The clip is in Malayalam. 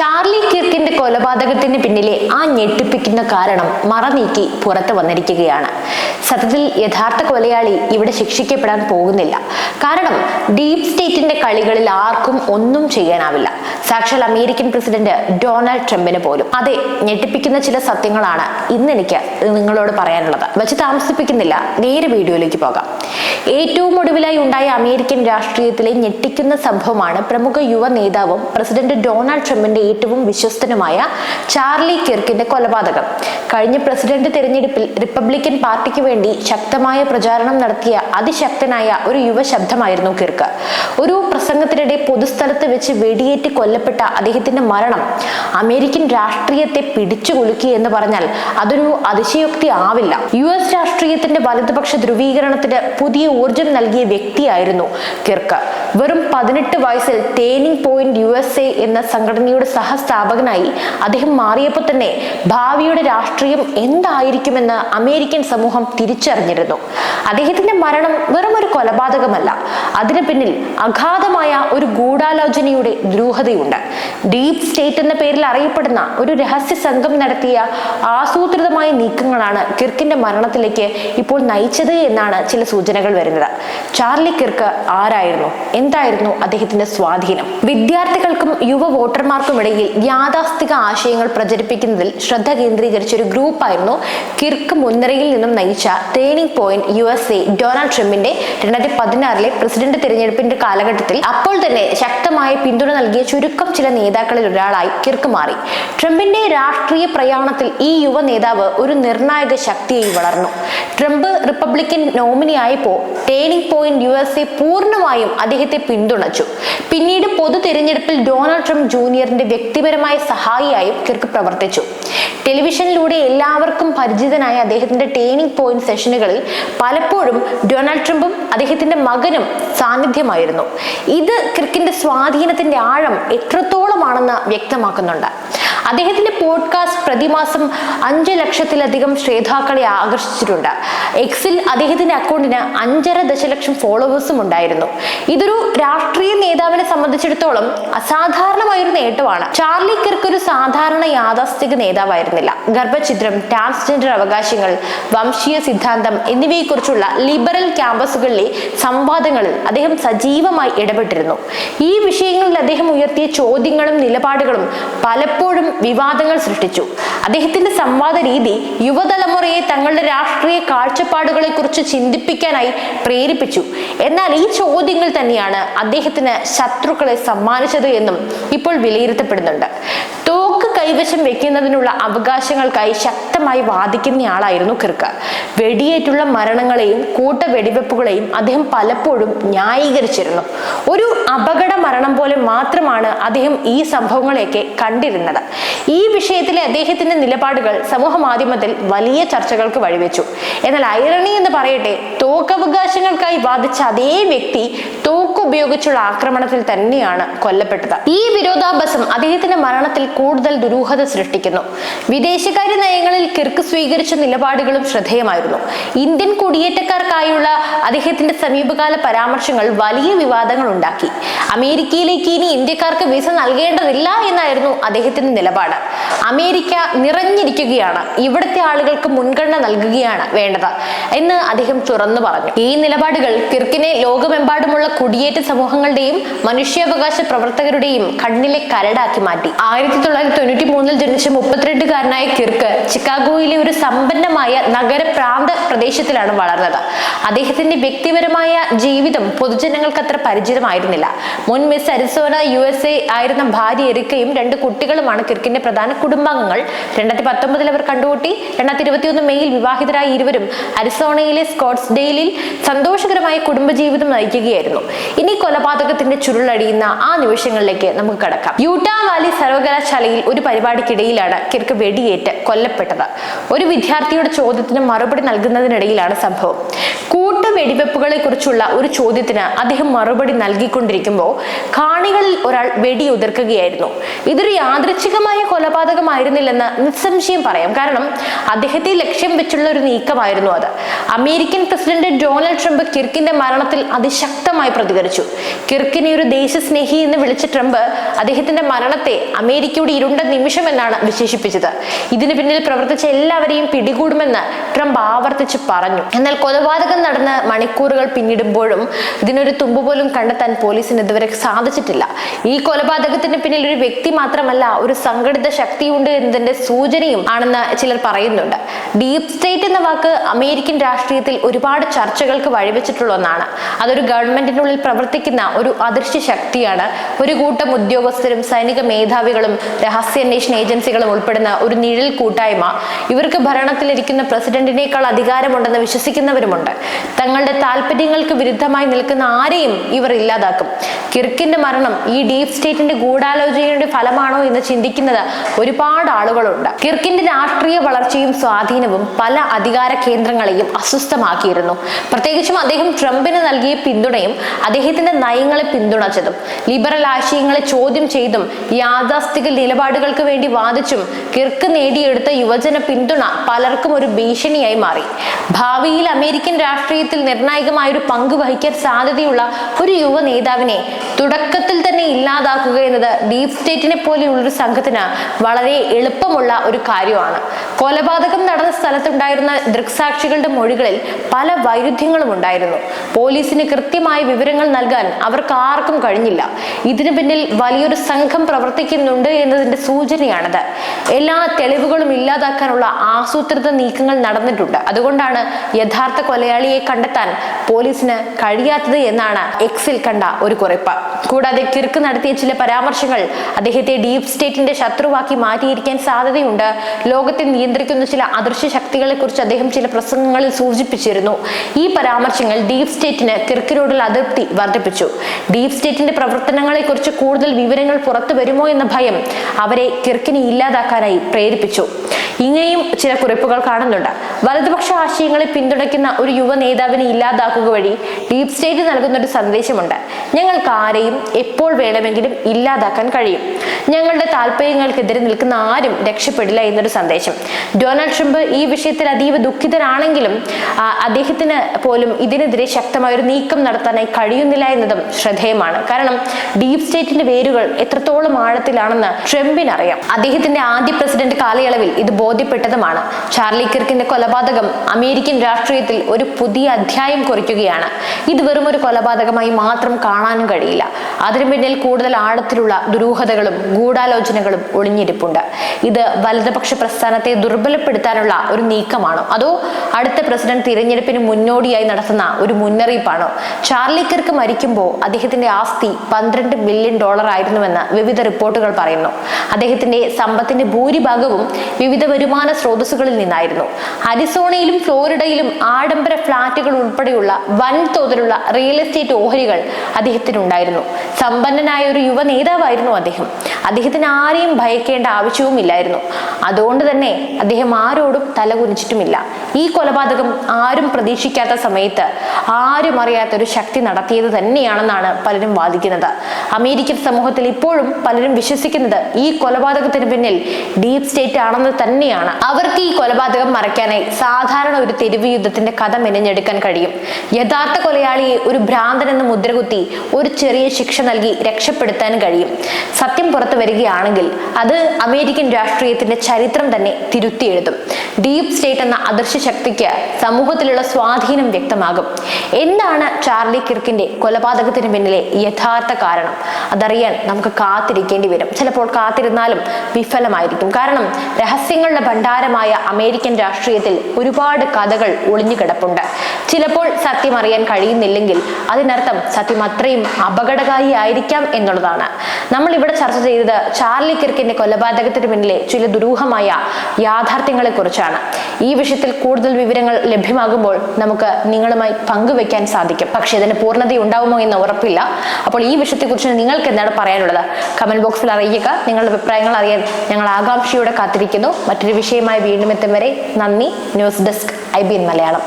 ചാർലി കിർക്കിന്റെ കൊലപാതകത്തിന് പിന്നിലെ ആ ഞെട്ടിപ്പിക്കുന്ന കാരണം മറനീക്കി പുറത്തു വന്നിരിക്കുകയാണ്. സത്യത്തിൽ യഥാർത്ഥ കൊലയാളി ഇവിടെ ശിക്ഷിക്കപ്പെടാൻ പോകുന്നില്ല. കാരണം ഡീപ് സ്റ്റേറ്റിന്റെ കളികളിൽ ആർക്കും ഒന്നും ചെയ്യാനാവില്ല. സാക്ഷാൽ അമേരിക്കൻ പ്രസിഡന്റ് ഡൊണാൾഡ് ട്രംപിന് പോലും. അതെ ഞെട്ടിപ്പിക്കുന്ന ചില സത്യങ്ങളാണ് ഇന്ന് എനിക്ക് നിങ്ങളോട് പറയാനുള്ളത്. വെച്ച് താമസിപ്പിക്കുന്നില്ല. നേരെ വീഡിയോയിലേക്ക് പോകാം. ഏറ്റവും ഒടുവിലായി ഉണ്ടായ അമേരിക്കൻ രാഷ്ട്രീയത്തിലെ ഞെട്ടിക്കുന്ന സംഭവമാണ് പ്രമുഖ യുവ നേതാവും പ്രസിഡന്റ് ഡൊണാൾഡ് ട്രംപിന്റെ ഏറ്റവും വിശ്വസ്തനുമായ ചാർലി കിർക്കിന്റെ കൊലപാതകം. കഴിഞ്ഞ പ്രസിഡന്റ് തെരഞ്ഞെടുപ്പിൽ റിപ്പബ്ലിക്കൻ പാർട്ടിക്ക് വേണ്ടി ശക്തമായ പ്രചാരണം നടത്തിയ അതിശക്തനായ ഒരു യുവ ശബ്ദമായിരുന്നു കിർക്ക്. ഒരു പ്രസംഗത്തിനിടെ പൊതുസ്ഥലത്ത് വെച്ച് വെടിയേറ്റ് കൊല്ലപ്പെട്ട അദ്ദേഹത്തിന്റെ മരണം അമേരിക്കൻ രാഷ്ട്രീയത്തെ പിടിച്ചു കുലുക്കി എന്ന് പറഞ്ഞാൽ അതൊരു അതിശയോക്തി ആവില്ല. യു എസ് രാഷ്ട്രീയത്തിന്റെ വലതുപക്ഷ ധ്രുവീകരണത്തിന് പുതിയ ഊർജം നൽകിയ വ്യക്തിയായിരുന്നു കിർക്ക്. വെറും പതിനെട്ട് വയസ്സിൽ turning point U S A എന്ന സംഘടനയുടെ സഹസ്ഥാപകനായി അദ്ദേഹം മാറിയപ്പോൾ തന്നെ ഭാവിയുടെ രാഷ്ട്രീയം എന്തായിരിക്കുമെന്ന് അമേരിക്കൻ സമൂഹം തിരിച്ചറിഞ്ഞിരുന്നു. അദ്ദേഹത്തിന്റെ മരണം വെറും ഒരു കൊലപാതകമല്ല. അതിന് പിന്നിൽ അഗാധമായ ഒരു ഗൂഢാലോചനയുടെ ദുരൂഹതയുണ്ട്. ഡീപ് സ്റ്റേറ്റ് എന്ന പേരിൽ അറിയപ്പെടുന്ന ഒരു രഹസ്യ സംഘം നടത്തിയ ആസൂത്രിതമായ നീക്കങ്ങളാണ് കിർക്കിന്റെ മരണത്തിലേക്ക് ഇപ്പോൾ നയിച്ചത് എന്നാണ് ചില സൂചനകൾ വരുന്നത്. ചാർലി കിർക്ക് ആരായിരുന്നു? എന്തായിരുന്നു അദ്ദേഹത്തിന്റെ സ്വാധീനം? വിദ്യാർത്ഥികൾക്കും യുവ വോട്ടർമാർക്കും ഇടയിൽ യാഥാസ്ഥിക ആശയങ്ങൾ പ്രചരിപ്പിക്കുന്നതിൽ ശ്രദ്ധ കേന്ദ്രീകരിച്ച ഒരു ഗ്രൂപ്പായിരുന്നു കിർക്ക് മുൻനിരയിൽ നിന്നും നയിച്ച turning point U S A Donald ട്രംപിന്റെ രണ്ടായിരത്തി പതിനാറിലെ പ്രസിഡന്റ് തിരഞ്ഞെടുപ്പിന്റെ കാലഘട്ടത്തിൽ അപ്പോൾ തന്നെ ശക്തമായ പിന്തുണ നൽകിയ ചുരുക്കം ചില നേതാക്കളിൽ ഒരാളായി കിർക്ക് മാറി. ട്രംപിന്റെ രാഷ്ട്രീയ പ്രയാണത്തിൽ ഈ യുവ നേതാവ് ഒരു നിർണായക ശക്തിയായി വളർന്നു. ട്രംപ് റിപ്പബ്ലിക്കൻ നോമിനി ആയപ്പോൾ turning point U S A പൂർണമായും അദ്ദേഹത്തെ പിന്തുണച്ചു. പിന്നീട് പൊതു തിരഞ്ഞെടുപ്പിൽ ഡൊണാൾഡ് ട്രംപ് ജൂനിയറിന്റെ വ്യക്തിപരമായ സഹായിയായും കിർക്ക് പ്രവർത്തിച്ചു. ടെലിവിഷനിലൂടെ എല്ലാവർക്കും പരിചിതനായ അദ്ദേഹത്തിന്റെ ടേണിംഗ് പോയിന്റ് സെഷനുകളിൽ പലപ്പോഴും ഡൊണാൾഡ് ട്രംപും അദ്ദേഹത്തിന്റെ മകനും സാന്നിധ്യമായിരുന്നു. ഇത് ക്രിക്കിന്റെ സ്വാധീനത്തിന്റെ ആഴം എത്രത്തോളമാണെന്ന് വ്യക്തമാക്കുന്നുണ്ട്. അദ്ദേഹത്തിന്റെ പോഡ്കാസ്റ്റ് പ്രതിമാസം അഞ്ച് ലക്ഷത്തിലധികം ശ്രേതാക്കളെ ആകർഷിച്ചിട്ടുണ്ട്. എക്സിൽ അദ്ദേഹത്തിന്റെ അക്കൗണ്ടിന് അഞ്ചര ദശലക്ഷം ഫോളോവേഴ്സും ഉണ്ടായിരുന്നു. ഇതൊരു രാഷ്ട്രീയ നേതാവിനെ സംബന്ധിച്ചിടത്തോളം അസാധാരണമായൊരു നേട്ടമാണ്. ചാർലി കിർക്ക് ഒരു സാധാരണ യാഥാസ്ഥിക നേതാവായിരുന്നില്ല. ഗർഭഛിദ്രം ട്രാൻസ്ജെൻഡർ അവകാശങ്ങൾ വംശീയ സിദ്ധാന്തം എന്നിവയെക്കുറിച്ചുള്ള ലിബറൽ ക്യാമ്പസുകളിലെ സംവാദങ്ങളിൽ അദ്ദേഹം സജീവമായി ഇടപെട്ടിരുന്നു. ഈ വിഷയങ്ങളിൽ അദ്ദേഹം ഉയർത്തിയ ചോദ്യങ്ങളും നിലപാടുകളും പലപ്പോഴും വിവാദങ്ങൾ സൃഷ്ടിച്ചു. അദ്ദേഹത്തിന്റെ സംവാദ രീതി യുവതലമുറയെ തങ്ങളുടെ രാഷ്ട്രീയ കാഴ്ചപ്പാടുകളെ കുറിച്ച് ചിന്തിപ്പിക്കാനായി പ്രേരിപ്പിച്ചു. എന്നാൽ ഈ ചോദ്യങ്ങൾ തന്നെയാണ് അദ്ദേഹത്തിന് ശത്രുക്കളെ സമ്മാനിച്ചത് എന്നും ഇപ്പോൾ വിലയിരുത്തപ്പെടുന്നുണ്ട്. തോക്ക് കൈവശം വെക്കുന്നതിനുള്ള അവകാശങ്ങൾക്കായി ശക്തമായി വാദിക്കുന്നയാളായിരുന്നു കിർക്ക്. വെടിയേറ്റുള്ള മരണങ്ങളെയും കൂട്ട വെടിവെപ്പുകളെയും അദ്ദേഹം പലപ്പോഴും ന്യായീകരിച്ചിരുന്നു. ഒരു അപകട മരണം പോലെ മാത്രമാണ് അദ്ദേഹം ഈ സംഭവങ്ങളെയൊക്കെ കണ്ടിരുന്നത്. ഈ വിഷയത്തിലെ അദ്ദേഹത്തിന്റെ നിലപാടുകൾ സമൂഹ മാധ്യമത്തിൽ വലിയ ചർച്ചകൾക്ക് വഴിവെച്ചു. എന്നാൽ ഐറണി എന്ന് പറയട്ടെ തോക്കവകാശങ്ങൾക്കായി വാദിച്ച അതേ വ്യക്തി തോക്ക് ഉപയോഗിച്ചുള്ള ആക്രമണത്തിൽ തന്നെയാണ് കൊല്ലപ്പെട്ടത്. ഈ വിരോധാഭാസം അദ്ദേഹത്തിന്റെ മരണത്തിൽ കൂടുതൽ ദുരൂഹത സൃഷ്ടിക്കുന്നു. വിദേശകാര്യ നയങ്ങളിൽ കിർക്ക് സ്വീകരിച്ച നിലപാടുകളും ശ്രദ്ധേയമായിരുന്നു. ഇന്ത്യൻ കുടിയേറ്റക്കാർക്കായുള്ള അദ്ദേഹത്തിന്റെ സമീപകാല പരാമർശങ്ങൾ വലിയ വിവാദങ്ങൾ ഉണ്ടാക്കി. അമേരിക്കയിലേക്ക് ഇനി ഇന്ത്യക്കാർക്ക് വിസ നൽകേണ്ടതില്ല എന്നായിരുന്നു അദ്ദേഹത്തിന്റെ നിലപാട്. അമേരിക്ക നിറഞ്ഞിരിക്കുകയാണ്. ഇവിടുത്തെ ആളുകൾക്ക് മുൻഗണന നൽകുകയാണ് വേണ്ടത് എന്ന് അദ്ദേഹം തുറന്നു പറഞ്ഞു. ഈ നിലപാടുകൾ കിർക്കിനെ ലോകമെമ്പാടുമുള്ള കുടിയേറ്റ സമൂഹങ്ങളുടെയും മനുഷ്യാവകാശ പ്രവർത്തകരുടെയും കണ്ണിലെ കരടാക്കി മാറ്റി. ആയിരത്തി തൊള്ളായിരത്തി തൊണ്ണൂറ്റി മൂന്നിൽ ജനിച്ച മുപ്പത്തിരണ്ടുകാരനായ കിർക്ക് ചിക്കാഗോയിലെ ഒരു സമ്പന്നമായ നഗര പ്രാന്ത പ്രദേശത്തിലാണ് വളർന്നത്. അദ്ദേഹത്തിന്റെ വ്യക്തിപരമായ ജീവിതം പൊതുജനങ്ങൾക്ക് അത്ര പരിചിതമായിരുന്നില്ല. മുൻ Miss Arizona U S A ആയിരുന്ന ഭാര്യ എരിക്കയും രണ്ട് കുട്ടികളുമാണ് കിർക്കിന്റെ പ്രധാന കുടുംബാംഗങ്ങൾ. രണ്ടായിരത്തി പത്തൊമ്പതിൽ അവർ കണ്ടുകൂട്ടി രണ്ടായിരത്തി ഇരുപത്തിയൊന്ന് മെയ്യിൽ വിവാഹിതരായ ഇരുവരും അരിസോണയിലെ സ്കോട്ട്സ്ഡെയിലിൽ സന്തോഷകരമായ കുടുംബജീവിതം നയിക്കുകയായിരുന്നു. ഇനി കൊലപാതകത്തിന്റെ ചുരുളടിയുന്ന ആ നിമിഷങ്ങളിലേക്ക് നമുക്ക് കടക്കാം. യൂട്ടാ വാലി സർവകലാശാലയിൽ ഒരു പരിപാടിക്കിടയിലാണ് കിർക്ക് വെടിയേറ്റ് കൊല്ലപ്പെട്ടത്. ഒരു വിദ്യാർത്ഥിയുടെ ചോദ്യത്തിന് മറുപടി നൽകുന്നതിനിടയിലാണ് സംഭവം. കൂട്ട വെടിവെപ്പുകളെ കുറിച്ചുള്ള ഒരു ചോദ്യത്തിന് അദ്ദേഹം മറുപടി നൽകിക്കൊണ്ടിരിക്കുമ്പോൾ കാണികളിൽ ഒരാൾ വെടിയുതിർക്കുകയായിരുന്നു ഇതൊരു യാദൃച്ഛികമായ കൊലപാതകമായിരുന്നില്ലെന്ന് നിസ്സംശയം പറയാം. കാരണം അദ്ദേഹത്തെ ലക്ഷ്യം വെച്ചുള്ള ഒരു നീക്കമായിരുന്നു അത്. അമേരിക്കൻ പ്രസിഡന്റ് ഡൊണാൾഡ് ട്രംപ് കിർക്കിന്റെ മരണത്തിൽ അതിശക്തമായി പ്രതികരിച്ചു. അപലപിച്ചു കിർക്കിനെ ഒരു ദേശസ്നേഹി എന്ന് വിളിച്ച ട്രംപ് അദ്ദേഹത്തിന്റെ മരണത്തെ അമേരിക്കയുടെ ഇരുണ്ട നിമിഷം എന്നാണ് വിശേഷിപ്പിച്ചത്. ഇതിന് പിന്നിൽ പ്രവർത്തിച്ച എല്ലാവരെയും പിടികൂടുമെന്ന് ട്രംപ് ആവർത്തിച്ച് പറഞ്ഞു. എന്നാൽ കൊലപാതകം നടന്ന് മണിക്കൂറുകൾ പിന്നിടുമ്പോഴും ഇതിനൊരു തുമ്പ് പോലും കണ്ടെത്താൻ പോലീസിന് ഇതുവരെ സാധിച്ചിട്ടില്ല. ഈ കൊലപാതകത്തിന് പിന്നിൽ ഒരു വ്യക്തി മാത്രമല്ല ഒരു സംഘടിത ശക്തിയുണ്ട് എന്നതിന്റെ സൂചനയും ആണെന്ന് ചിലർ പറയുന്നുണ്ട്. ഡീപ് സ്റ്റേറ്റ് എന്ന വാക്ക് അമേരിക്കൻ രാഷ്ട്രീയത്തിൽ ഒരുപാട് ചർച്ചകൾക്ക് വഴിവെച്ചിട്ടുള്ള ഒന്നാണ് അതൊരു ഗവൺമെന്റിനുള്ളിൽ പ്രവർത്തിക്കുന്ന ഒരു അദൃശ്യ ശക്തിയാണ് ഒരു കൂട്ടം ഉദ്യോഗസ്ഥരും സൈനിക മേധാവികളും രഹസ്യാന്വേഷണ ഏജൻസികളും ഉൾപ്പെടുന്ന ഒരു നിഴൽ കൂട്ടായ്മ. ഇവർക്ക് ഭരണത്തിലിരിക്കുന്ന പ്രസിഡന്റിനേക്കാൾ അധികാരമുണ്ടെന്ന് വിശ്വസിക്കുന്നവരുമുണ്ട്. തങ്ങളുടെ താല്പര്യങ്ങൾക്ക് വിരുദ്ധമായി നിൽക്കുന്ന ആരെയും ഇവർ ഇല്ലാതാക്കും. കിർക്കിന്റെ മരണം ഈ ഡീപ് സ്റ്റേറ്റിന്റെ ഗൂഢാലോചനയുടെ ഫലമാണോ എന്ന് ചിന്തിക്കുന്നത് ഒരുപാട് ആളുകളുണ്ട്. കിർക്കിന്റെ രാഷ്ട്രീയ വളർച്ചയും സ്വാധീനവും പല അധികാര കേന്ദ്രങ്ങളെയും അസ്വസ്ഥമാക്കിയിരുന്നു. പ്രത്യേകിച്ചും അദ്ദേഹം ട്രംപിന് നൽകിയ പിന്തുണയും അദ്ദേഹത്തിന്റെ നയങ്ങളെ പിന്തുണച്ചതും ലിബറൽ ആശയങ്ങളെ ചോദ്യം ചെയ്തും യാഥാസ്ഥിക നിലപാടുകൾക്ക് വേണ്ടി വാദിച്ചും കിർക്ക് നേടിയെടുത്ത യുവജന പിന്തുണ പലർക്കും ഒരു ഭീഷണിയായി മാറി. ഭാവിയിൽ അമേരിക്കൻ രാഷ്ട്രീയത്തിൽ നിർണായകമായ ഒരു പങ്ക് വഹിക്കാൻ സാധ്യതയുള്ള ഒരു യുവ നേതാവിനെ തുടക്കത്തിൽ തന്നെ ഇല്ലാതാക്കുക എന്നത് ഡീപ് സ്റ്റേറ്റിനെ പോലെയുള്ള ഒരു സംഘത്തിന് വളരെ എളുപ്പമുള്ള ഒരു കാര്യമാണ്. കൊലപാതകം നടന്ന സ്ഥലത്തുണ്ടായിരുന്ന ദൃക്സാക്ഷികളുടെ മൊഴികളിൽ പല വൈരുദ്ധ്യങ്ങളും ഉണ്ടായിരുന്നു. പോലീസിന് കൃത്യമായ വിവരങ്ങൾ നൽകാൻ അവർക്ക് ആർക്കും കഴിഞ്ഞില്ല. ഇതിനു പിന്നിൽ വലിയൊരു സംഘം പ്രവർത്തിക്കുന്നുണ്ട് എന്നതിന്റെ സൂചനയാണത്. എല്ലാ തെളിവുകളും ഇല്ലാതാക്കാനുള്ള ആസൂത്രിത നീക്കങ്ങൾ നടന്നിട്ടുണ്ട്. അതുകൊണ്ടാണ് യഥാർത്ഥ കൊലയാളിയെ കണ്ടെത്താൻ പോലീസിന് കഴിയാത്തത് എന്നാണ് എക്സിൽ കണ്ട ഒരു കുറിപ്പ്. കൂടാതെ കിർക്ക് നടത്തിയ ചില പരാമർശങ്ങൾ അദ്ദേഹത്തെ ഡീപ് സ്റ്റേറ്റിന്റെ ശത്രുവാക്കി മാറ്റിയിരിക്കാൻ സാധ്യതയുണ്ട്. ലോകത്തെ നിയന്ത്രിക്കുന്ന ചില അദൃശ്യ ശക്തികളെ കുറിച്ച് അദ്ദേഹം ചില പ്രസംഗങ്ങളിൽ സൂചിപ്പിച്ചിരുന്നു. ഈ പരാമർശങ്ങൾ ഡീപ് സ്റ്റേറ്റിന് കിർക്കിനോടുള്ള അതൃപ്തി വർദ്ധിപ്പിച്ചു. ഡീപ് സ്റ്റേറ്റിന്റെ പ്രവർത്തനങ്ങളെ കുറിച്ച് കൂടുതൽ വിവരങ്ങൾ പുറത്തു വരുമോ എന്ന ഭയം അവരെ കിർക്കിനെ ഇല്ലാതാക്കാനായി പ്രേരിപ്പിച്ചു. ഇങ്ങനെയും ചില കുറിപ്പുകൾ കാണുന്നുണ്ട്. വലതുപക്ഷ ആശയങ്ങളെ പിന്തുണയ്ക്കുന്ന ഒരു യുവ നേതാവിനെ ഇല്ലാതാക്കുക വഴി ഡീപ് സ്റ്റേറ്റ് നൽകുന്ന ഒരു സന്ദേശമുണ്ട്. ഞങ്ങൾക്ക് ആരെയും എപ്പോൾ വേണമെങ്കിലും ഇല്ലാതാക്കാൻ കഴിയും. ഞങ്ങളുടെ താല്പര്യങ്ങൾക്കെതിരെ നിൽക്കുന്ന ആരും രക്ഷപ്പെടില്ല എന്നൊരു സന്ദേശം. ഡൊണാൾഡ് ട്രംപ് ഈ വിഷയത്തിൽ അതീവ ദുഃഖിതരാണെങ്കിലും അദ്ദേഹത്തിന് പോലും ഇതിനെതിരെ ശക്തമായ ഒരു നീക്കം നടത്താനായി കഴിയുന്നില്ല എന്നതും ശ്രദ്ധേയമാണ്. കാരണം ഡീപ് സ്റ്റേറ്റിന്റെ വേരുകൾ എത്രത്തോളം ആഴത്തിലാണെന്ന് ട്രംപിനറിയാം. അദ്ദേഹത്തിന്റെ ആദ്യ പ്രസിഡന്റ് കാലയളവിൽ ഇത് ബോധ്യപ്പെട്ടതുമാണ്. ചാർലി കിർക്കിന്റെ കൊലപാതകം അമേരിക്കൻ രാഷ്ട്രീയത്തിൽ ഒരു പുതിയ അധ്യായം കുറിക്കുകയാണ്. ഇത് വെറും ഒരു കൊലപാതകമായി മാത്രം കാണാനും കഴിയില്ല. അതിനു പിന്നിൽ കൂടുതൽ ആഴത്തിലുള്ള ദുരൂഹതകളും ഗൂഢാലോചനകളും ഒളിഞ്ഞിരിപ്പുണ്ട്. ഇത് വലതുപക്ഷ പ്രസ്ഥാനത്തെ ദുർബലപ്പെടുത്താനുള്ള ഒരു നീക്കമാണോ? അതോ അടുത്ത പ്രസിഡന്റ് തിരഞ്ഞെടുപ്പിന് മുന്നോടിയായി നടത്തുന്ന ഒരു മുന്നറിയിപ്പാണോ? ചാർലി കിർക്ക് മരിക്കുമ്പോൾ അദ്ദേഹത്തിന്റെ ആസ്തി പന്ത്രണ്ട് ബില്യൺ ഡോളർ ആയിരുന്നുവെന്ന് വിവിധ റിപ്പോർട്ടുകൾ പറയുന്നു. അദ്ദേഹത്തിന്റെ സമ്പത്തിന്റെ ഭൂരിഭാഗവും വിവിധ വരുമാന സ്രോതസ്സുകളിൽ നിന്നായിരുന്നു. അരിസോണയിലും ഫ്ലോറിഡയിലും ആഡംബര ഫ്ളാറ്റുകൾ ഉൾപ്പെടെയുള്ള വൻതോതിലുള്ള റിയൽ എസ്റ്റേറ്റ് ഓഹരികൾ അദ്ദേഹത്തിനുണ്ടായിരുന്നു. സമ്പന്നനായ ഒരു യുവ നേതാവായിരുന്നു അദ്ദേഹം. അദ്ദേഹത്തിന് ആരെയും ഭയക്കേണ്ട ആവശ്യവുമില്ലായിരുന്നു അതുകൊണ്ട് തന്നെ അദ്ദേഹം ആരോടും തലകുനിച്ചിട്ടുമില്ല. ഈ കൊലപാതകം ആരും പ്രതീക്ഷിക്കാത്ത സമയത്ത് ആരും അറിയാത്ത ഒരു ശക്തി നടത്തിയത് തന്നെയാണെന്നാണ് പലരും വാദിക്കുന്നത്. അമേരിക്കൻ സമൂഹത്തിൽ ഇപ്പോഴും പലരും വിശ്വസിക്കുന്നത് ഈ കൊലപാതകത്തിന് പിന്നിൽ ഡീപ് സ്റ്റേറ്റ് ആണെന്ന് തന്നെയാണ്. അവർക്ക് ഈ കൊലപാതകം മറയ്ക്കാനായി സാധാരണ ഒരു തെരുവ് യുദ്ധത്തിന്റെ കഥ മെനഞ്ഞെടുക്കാൻ കഴിയും. യഥാർത്ഥ കൊലയാളിയെ ഒരു ഭ്രാന്തൻ എന്ന് മുദ്രകുത്തി ഒരു ചെറിയ ശിക്ഷ നൽകി രക്ഷപ്പെടുത്താൻ കഴിയും. സത്യം പുറത്തു വരികയാണെങ്കിൽ അത് അമേരിക്കൻ രാഷ്ട്രീയത്തിന്റെ ചരിത്രം തന്നെ തിരുത്തി എഴുതും. ഡീപ് സ്റ്റേറ്റ് എന്ന അദൃശ്യ ശക്തിക്ക് സമൂഹത്തിലുള്ള സ്വാധീനം വ്യക്തമാകും. എന്താണ് ചാർലി കിർക്കിന്റെ കൊലപാതകത്തിന് പിന്നിലെ യഥാർത്ഥ കാരണം? അതറിയാൻ നമുക്ക് കാത്തിരിക്കേണ്ടി വരും. ചിലപ്പോൾ കാത്തിരുന്നാലും വിഫലമായിരിക്കും. കാരണം രഹസ്യങ്ങളുടെ ഭണ്ഡാരമായ അമേരിക്കൻ രാഷ്ട്രീയത്തിൽ ഒരുപാട് കഥകൾ ഒളിഞ്ഞു കിടപ്പുണ്ട്. ചിലപ്പോൾ സത്യം അറിയാൻ കഴിയുന്നില്ലെങ്കിൽ അതിനർത്ഥം സത്യം അത്രയും അപകടകാരി ആയിരിക്കാം എന്നുള്ളതാണ്. നമ്മൾ ഇവിടെ ചർച്ച ചെയ്തത് ചാർലി കിർക്കിന്റെ കൊലപാതകത്തിന് പിന്നിലെ ചില ദുരൂഹമായ യാഥാർത്ഥ്യങ്ങളെ കുറിച്ചാണ് ഈ വിഷയത്തിൽ കൂടുതൽ വിവരങ്ങൾ ലഭ്യമാകുമ്പോൾ നമുക്ക് നിങ്ങളുമായി പങ്കുവെക്കാൻ സാധിക്കും. പക്ഷെ ഇതിന് പൂർണത ഉണ്ടാവുമോ എന്ന് ഉറപ്പില്ല. അപ്പോൾ ഈ വിഷയത്തെക്കുറിച്ച് നിങ്ങൾക്ക് എന്താണ് പറയാനുള്ളത്? കമന്റ് ബോക്സിൽ അറിയിക്കുക. നിങ്ങളുടെ അഭിപ്രായങ്ങൾ അറിയാൻ ഞങ്ങൾ ആകാംക്ഷയോടെ കാത്തിരിക്കുന്നു. മറ്റൊരു വിഷയമായി വീണ്ടും എത്തും വരെ നന്ദി news desk I B N Malayalam